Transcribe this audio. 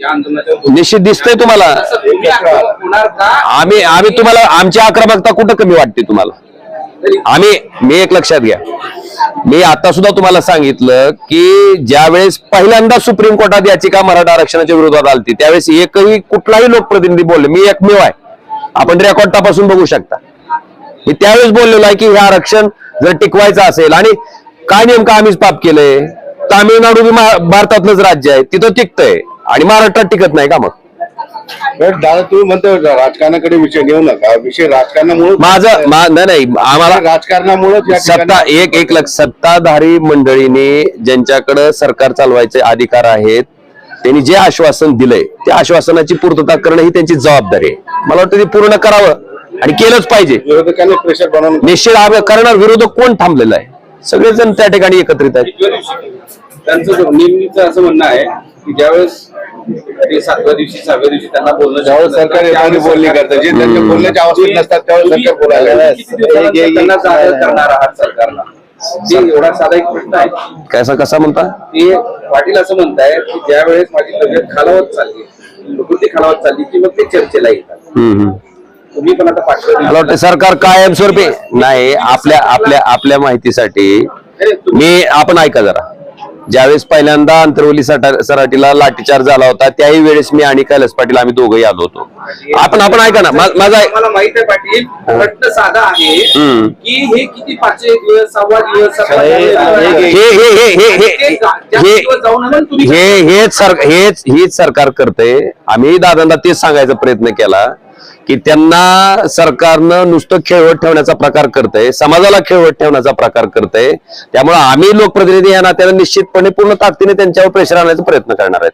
निश्चित दिसतंय तुम्हाला. आम्ही आम्ही तुम्हाला आमची आक्रमकता कुठं कमी वाटते तुम्हाला? आम्ही मी एक लक्षात घ्या. मी आता सुद्धा तुम्हाला सांगितलं की ज्यावेळेस पहिल्यांदा सुप्रीम कोर्टात याचिका मराठा आरक्षणाच्या विरोधात आलती त्यावेळेस एकही कुठलाही लोकप्रतिनिधी बोलले मी एकमेव आहे. आपण रेकॉर्ड तपासून बघू शकता. मी त्यावेळेस बोललेलो आहे की हे आरक्षण जर टिकवायचं असेल आणि काय नेमकं आम्हीच पाप केलंय? तामिळनाडू भारतातलंच राज्य आहे तिथं टिकतंय. आणि महाराष्ट्रात टिकत नाही का मग? दादा तुम्ही म्हणतो राजकारणाकडे विषय घेऊ नका. विषय राजकारणामुळे माझं मा- नाही नाही आम्हाला राजकारणामुळे सत्ता एक एक लक्ष सत्ताधारी मंडळीने ज्यांच्याकडे सरकार चालवायचे अधिकार आहेत त्यांनी जे आश्वासन दिलंय त्या आश्वासनाची पूर्तता करणं ही त्यांची जबाबदारी आहे. मला वाटतं ते पूर्ण करावं आणि केलंच पाहिजे. विरोधकांनी प्रेशर बनवून निश्चित आम्ही करणार विरोधक कोण थांबलेला आहे? सगळेजण त्या ठिकाणी एकत्रित आहेत. त्यांचं नेहमीचं असं म्हणणं आहे की ज्यावेळेस ते सातव्या दिवशी सहाव्या दिवशी त्यांना बोलणं ज्यावेळेस सरकार एखादी बोलणी करतं जे त्यांच्या बोलण्याच्या आवश्यक नसतात त्यावेळेस सरकार बोलायला त्यांना जाहीर करणार आहात सरकारला? ते एवढा साधा एक प्रश्न आहे. कसा कसा म्हणता? ते पाटील असं म्हणताय की ज्या वेळेस माझी तब्येत खालावत चालली प्रकृती खालावत चालली की मग ते चर्चेला येतात. तुम्ही पण आता पाठवलं मला वाटतं सरकार कायमस्वरूपी नाही आपल्या आपल्या आपल्या माहितीसाठी मी आपण ऐका जरा. ज्यावेळेस पहिल्यांदा अंतरवली सटा- सराटीला लाठीचार्ज झाला होता त्याही वेळेस मी आणि कैलास पाटील आम्ही दोघंही आलो होतो. आपण आपण ऐका ना मा- माझा मला माहीत आहे पाटील प्रश्न साधा आहे. की हे किती पाचवे दिवस सहावा दिवस हे- दिवस, हे- हे हे हे हे हे जास्त हे तुम्ही हे सर हेच हीच सरकार करते आम्ही दादांना तेच सांगायचा प्रयत्न केला. की त्यांना सरकारनं नुसतं खेळवट ठेवण्याचा प्रकार करतंय समाजाला खेळवत ठेवण्याचा प्रकार करतंय. त्यामुळे आम्ही लोकप्रतिनिधी या नात्यानं निश्चितपणे पूर्ण ताकदीने त्यांच्यावर प्रेशर आणण्याचा प्रयत्न करणार आहेत.